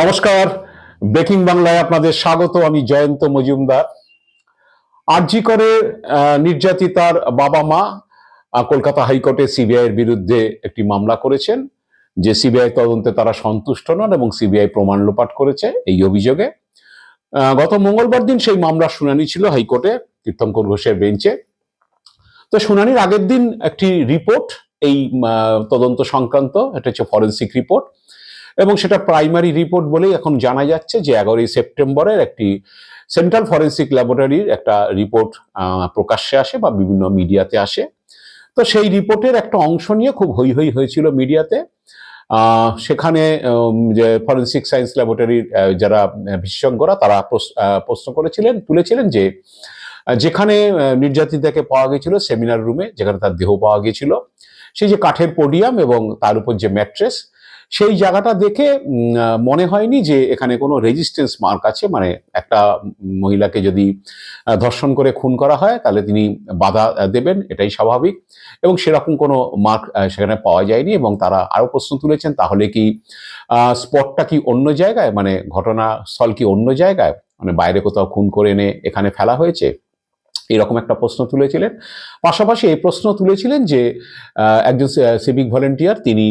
নমস্কার। ব্রেকিং বাংলায় আপনাদের স্বাগত, আমি জয়ন্ত মজুমদার। আরজি করে নির্যাতিতার বাবা মা কলকাতা হাইকোর্টে সিবিআই এর বিরুদ্ধে একটি মামলা করেছেন, যে সিবিআই তদন্তে তারা সন্তুষ্ট নন এবং সিবিআই প্রমাণ লোপাট করেছে এই অভিযোগে। গত মঙ্গলবার দিন সেই মামলার শুনানি ছিল হাইকোর্টে, তীর্থঙ্কর ঘোষের বেঞ্চে। তো শুনানির আগের দিন একটি রিপোর্ট, এই তদন্ত সংক্রান্ত, এটা হচ্ছে ফরেন্সিক রিপোর্ট। এবং সেটা প্রাইমারি রিপোর্ট বলেই এখন জানা যাচ্ছে যে এগারোই সেপ্টেম্বরের একটি সেন্ট্রাল ফরেন্সিক ল্যাবরেটরির একটা রিপোর্ট প্রকাশ্যে আসে বা বিভিন্ন মিডিয়াতে আসে। তো সেই রিপোর্টের একটা অংশ নিয়ে খুব হই হই হয়েছিল মিডিয়াতে সেখানে যে ফরেন্সিক সায়েন্স ল্যাবরেটরির যারা বিশেষজ্ঞরা তারা প্রশ্ন করেছিলেন, তুলেছিলেন যে যেখানে নির্যাতিতাকে পাওয়া গেছিল সেমিনার রুমে, যেখানে তার দেহ পাওয়া গেছিল। সেই যে কাঠের পোডিয়াম এবং তার উপর যে ম্যাট্রেস সেই জায়গাটা দেখে মনে হয়নি যে এখানে কোনো রেজিস্ট্যান্স মার্ক আছে। মানে একটা মহিলাকে যদি ধর্ষণ করে খুন করা হয়, তাহলে তিনি বাধা দেবেন, এটাই স্বাভাবিক। এবং সেরকম কোনো মার্ক সেখানে পাওয়া যায়নি এবং তারা আরও প্রশ্ন তুলেছেন, তাহলে কি স্পটটা কি অন্য জায়গায়? মানে ঘটনাস্থল কি অন্য জায়গায়? মানে বাইরে কোথাও খুন করে এনে এখানে ফেলা হয়েছে? এরকম একটা প্রশ্ন তুলেছিলেন। পাশাপাশি এই প্রশ্ন তুলেছিলেন যে একজন সিভিক ভলেন্টিয়ার তিনি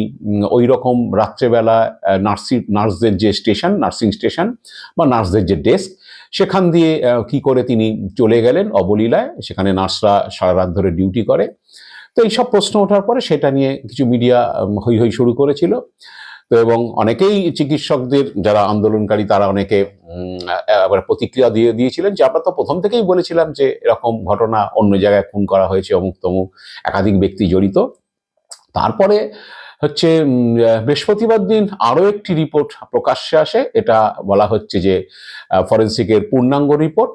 ওই রকম রাত্রেবেলা নার্সি, নার্সদের যে স্টেশন, নার্সিং স্টেশন বা নার্সদের যে ডেস্ক, সেখান দিয়ে কি করে তিনি চলে গেলেন অবলীলায়। সেখানে নার্সরা সারা রাত ধরে ডিউটি করে। তো এইসব প্রশ্ন ওঠার পরে সেটা নিয়ে কিছু মিডিয়া হই হই শুরু করেছিল। তো এবং অনেকেই চিকিৎসকদের যারা আন্দোলনকারী, তারা অনেকে আবার প্রতিক্রিয়া দিয়ে দিয়েছিলেন যে আমরা তো প্রথম থেকেই বলেছিলাম যে এরকম ঘটনা অন্য জায়গায় খুন করা হয়েছে, অমুক তমুক একাধিক ব্যক্তি জড়িত। তারপরে হচ্ছে বৃহস্পতিবার দিন আরও একটি রিপোর্ট প্রকাশ্যে আসে। এটা বলা হচ্ছে যে ফরেন্সিকের পূর্ণাঙ্গ রিপোর্ট।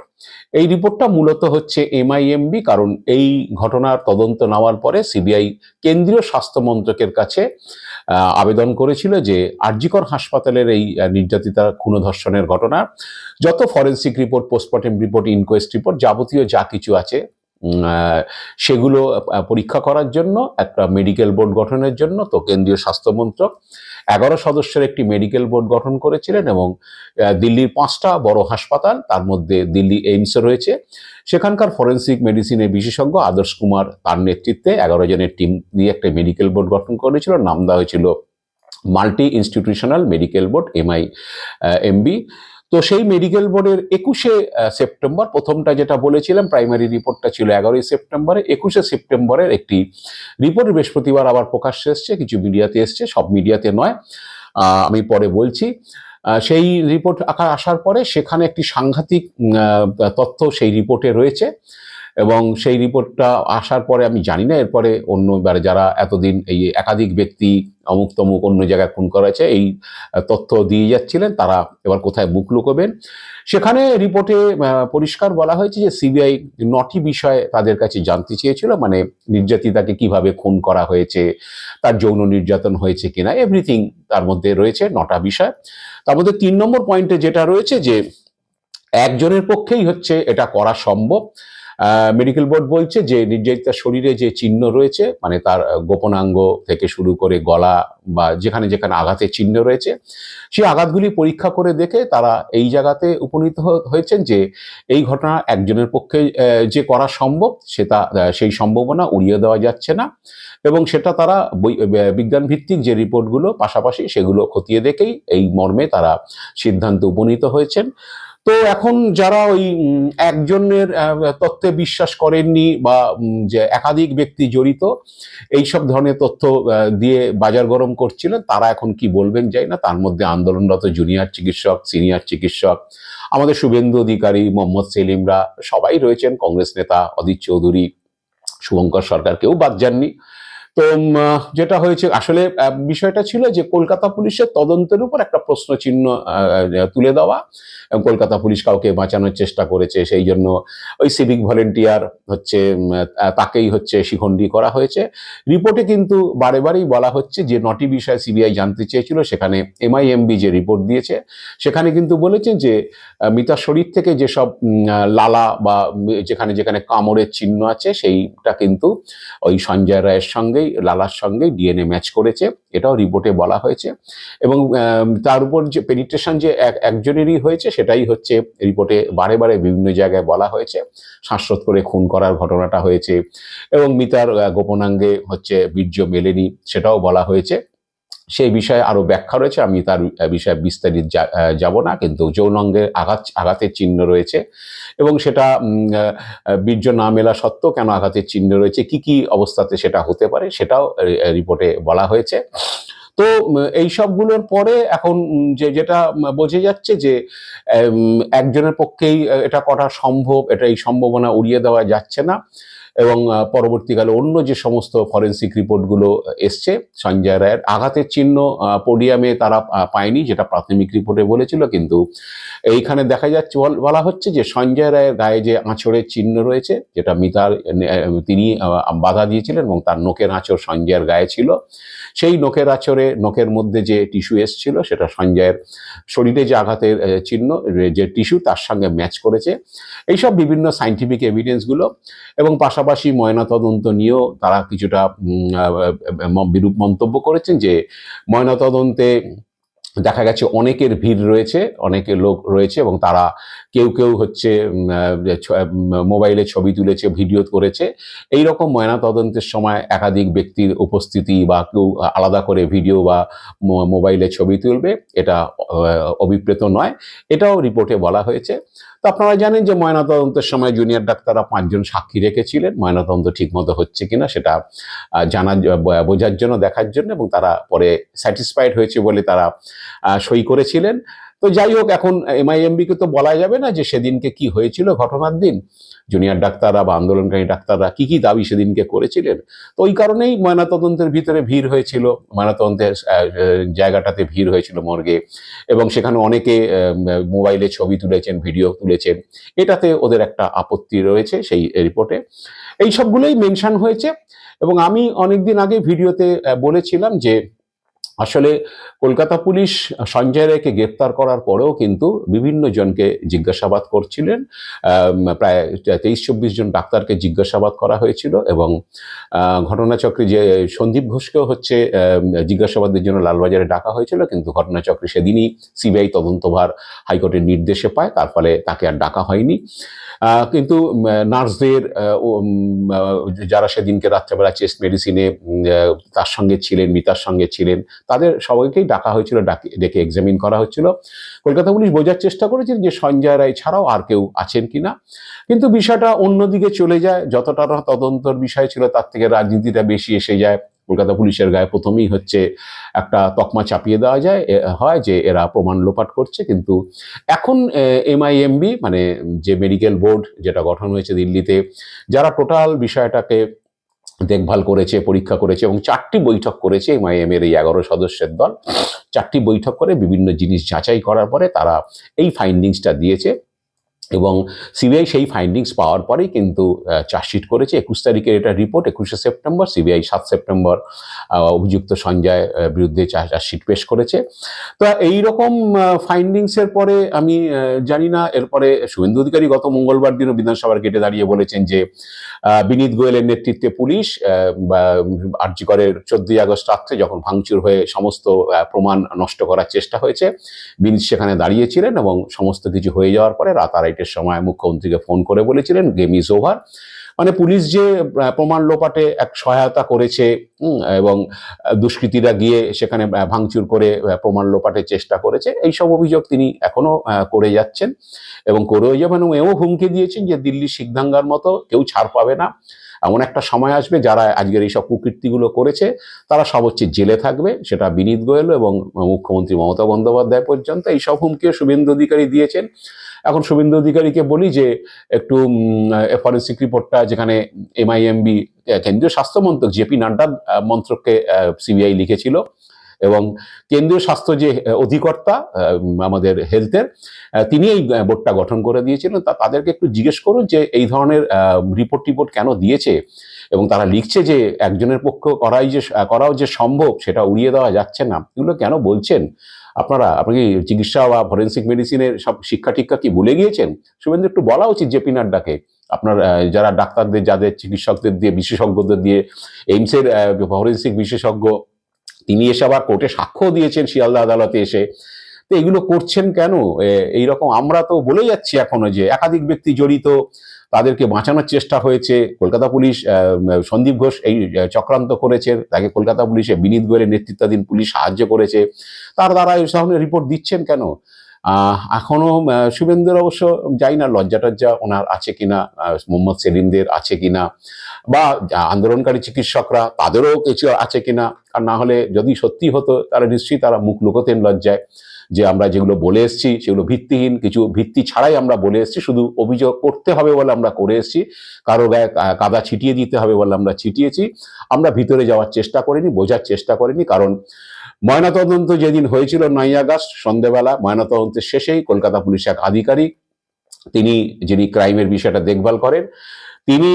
এই রিপোর্টটা মূলত হচ্ছে এমআইএমবি, কারণ এই ঘটনার তদন্ত নেওয়ার পরে সিবিআই কেন্দ্রীয় স্বাস্থ্য মন্ত্রকের কাছে আবেদন করেছিল যে আরজিকর হাসপাতালের এই নির্যাতিতা খুন ধর্ষণের ঘটনা, যত forensic report, postmortem report, inquest report, যাবতীয় যা কিছু আছে সেগুলো পরীক্ষা করার জন্য, একটা মেডিকেল বোর্ড গঠনের জন্য, তো কেন্দ্রীয় স্বাস্থ্য মন্ত্রক এগারো সদস্যের একটি মেডিকেল বোর্ড গঠন করেছিলেন এবং দিল্লির পাঁচটা বড় হাসপাতাল, তার মধ্যে দিল্লি এইমস রয়েছে। সেখানকার ফরেন্সিক মেডিসিনের বিশেষজ্ঞ আদর্শ কুমার তার নেতৃত্বে এগারো জনের টিম নিয়ে একটা মেডিকেল বোর্ড গঠন করেছিল। নাম দেওয়া হয়েছিল multi institutional medical board, M I M B. তো সেই মেডিকেল বোর্ডের একুশে সেপ্টেম্বর, প্রথমটা যেটা বলেছিলাম প্রাইমারি রিপোর্টটা ছিল এগারোই সেপ্টেম্বরে, একুশে সেপ্টেম্বরের একটি রিপোর্ট বৃহস্পতিবার আবার প্রকাশ্যে এসছে, কিছু মিডিয়াতে এসছে, সব মিডিয়াতে নয় আমি পরে বলছি সেই রিপোর্ট আকার আসার পরে সেখানে একটি সাংঘাতিক তথ্য সেই রিপোর্টে রয়েছে এবং সেই রিপোর্টটা আসার পরে আমি জানি না, এরপরে অন্য এবারে যারা এতদিন এই একাধিক ব্যক্তি অমুক তমুক অন্য জায়গায় খুন করা হয়েছে এই তথ্য দিয়ে যাচ্ছিলেন, তারা এবার কোথায় মুখ লুকোবেন। সেখানে রিপোর্টে পরিষ্কার বলা হয়েছে যে সিবিআই নটি বিষয়ে তাদের কাছে জানতে চেয়েছিল মানে নির্যাতিতাকে কীভাবে খুন করা হয়েছে, তার যৌন নির্যাতন হয়েছে কিনা, এভরিথিং তার মধ্যে রয়েছে নটা বিষয়। তার মধ্যে তিন নম্বর পয়েন্টে যেটা রয়েছে যে, একজনের পক্ষেই হচ্ছে এটা করা সম্ভব। মেডিকেল বোর্ড বলছে যে নির্যাতিতার শরীরে যে চিহ্ন রয়েছে মানে তার গোপনাঙ্গ থেকে শুরু করে গলা বা যেখানে যেখানে আঘাতের চিহ্ন রয়েছে, সেই আঘাতগুলি পরীক্ষা করে দেখে তারা এই জায়গাতে উপনীত হয়েছেন যে এই ঘটনা একজনের পক্ষে যে করা সম্ভব, সেটা সেই সম্ভাবনা উড়িয়ে দেওয়া যাচ্ছে না এবং সেটা তারা বিজ্ঞান ভিত্তিক যে রিপোর্টগুলো পাশাপাশি সেগুলো খতিয়ে দেখেই এই মর্মে তারা সিদ্ধান্তে উপনীত হয়েছেন। তো এখন যারা ওই একজনের তথ্যে বিশ্বাস করেননি বা যে একাধিক ব্যক্তি জড়িত এই সব ধরনের তথ্য দিয়ে বাজার গরম করছিলেন, তারা এখন কি বলবেন যাই না, তার মধ্যে আন্দোলনরত জুনিয়র চিকিৎসক সিনিয়র চিকিৎসক, আমাদের শুভেন্দু অধিকারী, মোহাম্মদ সেলিমরা সবাই রয়েছেন, কংগ্রেস নেতা অদিত চৌধুরী, শুভঙ্কর সরকার, কেউ বাদ যাননি। তো যেটা হয়েছে, আসলে বিষয়টা ছিল যে কলকাতা পুলিশের তদন্তের উপর একটা প্রশ্ন চিহ্ন তুলে দেওয়া। কলকাতা পুলিশ কাউকে বাঁচানোর চেষ্টা করেছে, সেই জন্য ওই সিভিক ভলেন্টিয়ার হচ্ছে তাকেই হচ্ছে শিখণ্ডী করা হয়েছে। রিপোর্টে কিন্তু বারে বারেই বলা হচ্ছে যে নটি বিষয় সিবিআই জানতে চেয়েছিল, সেখানে এমআইএমবি যে রিপোর্ট দিয়েছে, সেখানে কিন্তু বলেছে যে মিতার শরীর থেকে যেসব লালা বা যেখানে যেখানে কামড়ের চিহ্ন আছে, সেইটা কিন্তু ওই সঞ্জয় রায়ের সঙ্গেই সঙ্গেই, লালার সঙ্গেই ডিএনএ ম্যাচ করেছে, এটাও রিপোর্টে বলা হয়েছে। এবং তার উপর যে পেনিট্রেশন যে এক, একজনেরই হয়েছে, সেটাই হচ্ছে রিপোর্টে বারে বারে বিভিন্ন জায়গায় বলা হয়েছে। শ্বাসরোধ করে খুন করার ঘটনাটা হয়েছে এবং মিতার গোপনাঙ্গে হচ্ছে বীর্য মেলেনি, সেটাও বলা হয়েছে। সেই বিষয়ে আরও ব্যাখ্যা রয়েছে, আমি তার বিষয়ে বিস্তারিত যাব না, কিন্তু যৌনাঙ্গে আঘাত, আঘাতের চিহ্ন রয়েছে এবং সেটা বীর্য না মেলা সত্ত্বেও কেন আঘাতের চিহ্ন রয়েছে, কি কি অবস্থাতে সেটা হতে পারে সেটাও রিপোর্টে বলা হয়েছে। তো এই সবগুলোর পরে এখন যে, যেটা বোঝা যাচ্ছে যে একজনের পক্ষেই এটা করা সম্ভব, এটা এই সম্ভাবনা উড়িয়ে দেওয়া যাচ্ছে না। এবং পরবর্তীকালে অন্য যে সমস্ত ফরেন্সিক রিপোর্টগুলো এসছে, সঞ্জয় রায়ের আঘাতের চিহ্ন পোডিয়ামে তারা পায়নি, যেটা প্রাথমিক রিপোর্টে বলেছিল, কিন্তু এইখানে দেখা যাচ্ছে, বল- হচ্ছে যে সঞ্জয় রায়ের গায়ে যে আঁচড়ের চিহ্ন রয়েছে, যেটা মিতার তিনি বাধা দিয়েছিলেন এবং তার নোকের আঁচড় সঞ্জয়ের গায়ে ছিল, সেই নোকের আঁচড়ে নোকের মধ্যে যে টিস্যু এসছিল, সেটা সঞ্জয়ের শরীরে যে আঘাতের চিহ্ন, যে টিস্যু তার সঙ্গে ম্যাচ করেছে। এইসব বিভিন্ন সাইন্টিফিক এভিডেন্সগুলো এবং পাশাপাশি ময়নাতদন্ত নিয়েও তারা কিছুটা বিরূপ মন্তব্য করেছেন যে ময়নাতদন্তে দেখা গেছে অনেকের ভিড় রয়েছে, অনেকের লোক রয়েছে এবং তারা কেউ কেউ হচ্ছে মোবাইলে ছবি তুলেছে, ভিডিও করেছে। এই রকম ময়নাতদন্তের সময় একাধিক ব্যক্তির উপস্থিতি বা কেউ আলাদা করে ভিডিও বা মোবাইলে ছবি তুলবে, এটা অভিপ্রেত নয়। এটাও রিপোর্টে বলা হয়েছে। তো আপনারা জানেন যে ময়নাতদন্তের সময় জুনিয়র ডাক্তাররা পাঁচজন সাক্ষী রেখেছিলেন। ময়নাতদন্ত ঠিকমতো হচ্ছে কিনা সেটা জানার বোঝার জন্য, দেখার জন্য এবং তারা পরে স্যাটিসফাইড হয়েছে বলে তারা সই করেছিলেন। তো যাই হোক, এখন এমআইএমবিকে তো বলা যাবে না যে সেদিনকে কি হয়েছিল ঘটনার দিন। জুনিয়র ডাক্তাররা বা আন্দোলনকারী ডাক্তাররা কি কি দাবি সেদিনকে করেছিলেন? তো ওই কারণেই ময়নাতদন্তের ভিতরে ভিড় হয়েছিল। ময়নাতদন্তের জায়গাটাতে ভিড় হয়েছিল মর্গে। এবং সেখানে অনেকে মোবাইলে ছবি তুলেছেন, ভিডিও তুলেছেন। এটাতে ওদের একটা আপত্তি রয়েছে সেই রিপোর্টে। এই সবগুলোই মেনশন হয়েছে। এবং আমি অনেকদিন আগে ভিডিওতে বলেছিলাম যে আসলে কলকাতা পুলিশ সঞ্জয় রায়কে গ্রেপ্তার করার পরেও কিন্তু বিভিন্ন জনকে জিজ্ঞাসাবাদ করছিলেন। প্রায় তেইশ চব্বিশ জন ডাক্তারকে জিজ্ঞাসাবাদ করা হয়েছিল এবং ঘটনাচক্রে যে সন্দীপ ঘোষকেও হচ্ছে জিজ্ঞাসাবাদের জন্য লালবাজারে ডাকা হয়েছিল কিন্তু ঘটনাচক্রে সেদিনই সিবিআই তদন্তভার হাইকোর্টের নির্দেশে পায়, তার ফলে তাকে আর ডাকা হয়নি। কিন্তু নার্সদের যারা সেদিনকে রাত্রেবেলা চেস্ট মেডিসিনে তার সঙ্গে ছিলেন, মিতার সঙ্গে ছিলেন তাদের সবাইকেই ডাকা হয়েছিল, ডাকে, ডেকে এক্সামিন করা হচ্ছিল। কলকাতা পুলিশ বোঝার চেষ্টা করেছেন যে সঞ্জয় রায় ছাড়াও আর কেউ আছেন কিনা। কিন্তু বিষয়টা অন্যদিকে চলে যায়, যতটা না তদন্তর বিষয় ছিল তার থেকে রাজনীতিটা বেশি এসে যায়। কলকাতা পুলিশের গায়ে প্রথমেই হচ্ছে একটা তকমা চাপিয়ে দেওয়া যায় হয় যে এরা প্রমাণ লোপাট করছে। কিন্তু এখন এমআইএমবি মানে যে মেডিকেল বোর্ড যেটা গঠন হয়েছে দিল্লিতে, যারা টোটাল বিষয়টাকে দেখভাল করেছে, পরীক্ষা করেছে এবং চারটি বৈঠক করেছে এমআইএম এর এই এগারো সদস্যের দল। চারটি বৈঠক করে বিভিন্ন জিনিস যাচাই করার পরে তারা এই ফাইন্ডিংসটা দিয়েছে এবং সিবিআই সেই ফাইন্ডিংস পাওয়ার পরেই কিন্তু চার্জশিট করেছে। একুশ তারিখের এটা রিপোর্ট একুশে সেপ্টেম্বর। সিবিআই সাত সেপ্টেম্বর অভিযুক্ত সঞ্জয় বিরুদ্ধে চার্জশিট পেশ করেছে। তো এই রকম ফাইন্ডিংসের পরে আমি জানি না। এরপরে শুভেন্দু অধিকারী গত মঙ্গলবার দিনও বিধানসভার গেটে দাঁড়িয়ে বলেছেন যে বিনীত গোয়েলের নেতৃত্বে পুলিশ আর্যিকরের চোদ্দই আগস্ট রাত্রে যখন ভাঙচুর হয়ে সমস্ত প্রমাণ নষ্ট করার চেষ্টা হয়েছে, বিনীত সেখানে দাঁড়িয়েছিলেন এবং সমস্ত কিছু হয়ে যাওয়ার পরে রাত আড়াইটের সময় মুখ্যমন্ত্রীকে ফোন করে বলেছিলেন গেম ইজ ওভার মানে পুলিশ যে প্রমাণ লোপাটে এক সহায়তা করেছে এবং দুষ্কৃতীরা গিয়ে সেখানে ভাঙচুর করে প্রমাণ লোপাটের চেষ্টা করেছে এই সব অভিযোগ তিনি এখনও করে যাচ্ছেন। এবং করেও যাবেন এবং এও হুমকি দিয়েছেন যে দিল্লি সিদ্ধাঙ্গার মতো কেউ ছাড় পাবে না। এমন একটা সময় আসবে যারা আজকের এইসব কুকীর্তিগুলো করেছে, তারা হচ্ছে জেলে থাকবে, সেটা বিনীত গোয়েল এবং মুখ্যমন্ত্রী মমতা বন্দ্যোপাধ্যায় পর্যন্ত। এইসব হুমকিও শুভেন্দু অধিকারী দিয়েছেন। এখন শুভেন্দু অধিকারীকে বলি যে একটু ফরেন্সিক রিপোর্টটা যেখানে এমআইএমবি কেন্দ্রীয় স্বাস্থ্য মন্ত্রক জেপি নাড্ডা মন্ত্রককে সিবিআই লিখেছিল এবং কেন্দ্রীয় স্বাস্থ্য যে অধিকর্তা আমাদের হেলথের তিনি এই বোর্ডটা গঠন করে দিয়েছিলেন। তা তাদেরকে একটু জিজ্ঞেস করুন যে এই ধরনের রিপোর্ট টিপোর্ট কেন দিয়েছে এবং তারা লিখছে যে একজনের পক্ষ করাই যে করাও যে সম্ভব সেটা উড়িয়ে দেওয়া যাচ্ছে না। এগুলো কেন বলছেন? আপনারা, আপনি কি চিকিৎসা বা ফরেন্সিক মেডিসিনের সব শিক্ষা টিক্ষা কি ভুলে গিয়েছেন? শুভেন্দু, একটু বলা উচিত জেপি নাড্ডাকে আপনার যারা ডাক্তারদের, যাদের, চিকিৎসকদের দিয়ে, বিশেষজ্ঞদের দিয়ে এইমসের ফরেন্সিক বিশেষজ্ঞ, তিনি এসে আবার কোর্টে সাক্ষ্য দিয়েছেন শিয়ালদা আদালতে এসে। তো এগুলো করছেন কেন? এইরকম আমরা তো বলে যাচ্ছি এখনও যে, একাধিক ব্যক্তি জড়িত তাদেরকে বাঁচানোর চেষ্টা হয়েছে। কলকাতা পুলিশ সন্দীপ ঘোষ এই চক্রান্ত করেছে। তাকে কলকাতা পুলিশে বিনীত গোয়েলের নেতৃত্বাধীন পুলিশ সাহায্য করেছে। তার দ্বারা এই ধরনের রিপোর্ট দিচ্ছেন কেন? এখনও শুভেন্দুর অবশ্য যাই না, লজ্জা টজ্জা ওনার আছে কিনা মোহাম্মদ সেলিমদের আছে কিনা, বা আন্দোলনকারী চিকিৎসকরা তাদেরও কিছু আছে কিনা, আর না হলে যদি সত্যি হতো, তাহলে নিশ্চয়ই তারা মুখ লুকোতেন লজ্জায়। যে আমরা যেগুলো বলে এসেছি সেগুলো ভিত্তিহীন, কিছু ভিত্তি ছাড়াই আমরা বলে এসেছি, শুধু অভিযোগ করতে হবে বলে আমরা করে এসেছি, কারও গায়ে কাদা ছিটিয়ে দিতে হবে বলে আমরা ছিটিয়েছি, আমরা ভিতরে যাওয়ার চেষ্টা করিনি, বোঝার চেষ্টা করিনি, কারণ ময়নাতদন্ত যেদিন হয়েছিল নয় আগস্ট, সন্ধেবেলা, ময়নাতদন্তের শেষেই কলকাতা পুলিশ এক আধিকারিক, তিনি যিনি ক্রাইমের বিষয়টা দেখভাল করেন, তিনি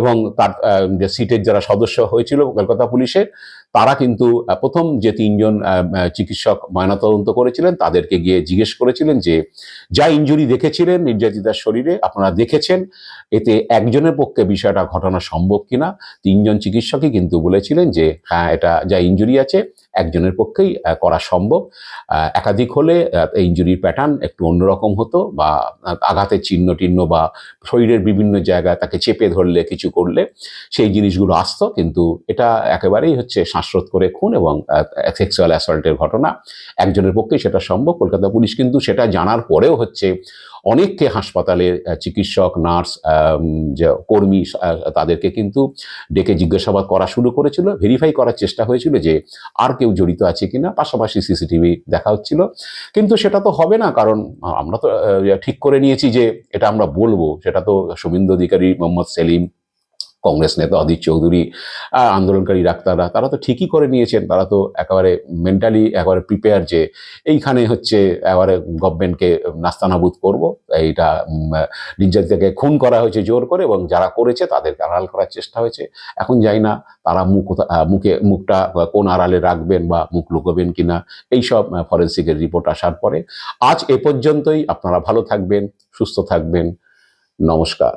এবং তার যে সিটের যারা সদস্য হয়েছিল কলকাতা পুলিশের তারা কিন্তু প্রথম যে তিনজন চিকিৎসক ময়নাতদন্ত করেছিলেন, তাদেরকে গিয়ে জিজ্ঞেস করেছিলেন যে, যা ইঞ্জুরি দেখেছিলেন নির্যাতিতার শরীরে, আপনারা দেখেছেন? এতে একজনের পক্ষে বিষয়টা ঘটনা সম্ভব কিনা? তিনজন চিকিৎসকই কিন্তু বলেছিলেন যে হ্যাঁ এটা যা ইঞ্জুরি আছে একজনের পক্ষেই করা সম্ভব। একাধিক হলে ইঞ্জুরির প্যাটার্ন একটু অন্যরকম হতো বা আঘাতের চিহ্ন টিহ্ন বা শরীরের বিভিন্ন জায়গায় তাকে চেপে ধরলে, কিছু করলে সেই জিনিসগুলো আসতো। কিন্তু এটা একেবারেই হচ্ছে শ্বাসরোধ করে খুন এবং সেক্সুয়াল অ্যাসল্টের ঘটনা। একজনের পক্ষেই সেটা সম্ভব। কলকাতা পুলিশ কিন্তু সেটা জানার পরেও হচ্ছে অনেককে হাসপাতালে চিকিৎসক, নার্স যে কর্মী তাদেরকে কিন্তু ডেকে জিজ্ঞাসাবাদ করা শুরু করেছিল ভেরিফাই করার চেষ্টা হয়েছিল যে আর কেউ জড়িত আছে কি না পাশাপাশি সিসিটিভি দেখা হচ্ছিল। কিন্তু সেটা তো হবে না, কারণ আমরা তো ঠিক করে নিয়েছি যে এটা আমরা বলব। সেটা তো শুভেন্দু অধিকারী মোহাম্মদ সেলিম কংগ্রেস নেতা অধীর চৌধুরী আন্দোলনকারী ডাক্তাররা, তারা তো ঠিকই করে নিয়েছেন। তারা তো একেবারে মেন্টালি একেবারে প্রিপেয়ার যে এইখানে হচ্ছে একেবারে গভর্নমেন্টকে নাস্তানাবুদ করব। এইটা নির্যাতিতাকে খুন করা হয়েছে জোর করে এবং যারা করেছে তাদেরকে আড়াল করার চেষ্টা হয়েছে। এখন যাই না, তারা মুখ মুখে, মুখটা কোন আড়ালে রাখবেন বা মুখ লুকোবেন কিনা, এইসব ফরেন্সিকের রিপোর্ট আসার পরে। আজ এ পর্যন্তই, আপনারা ভালো থাকবেন, সুস্থ থাকবেন। নমস্কার।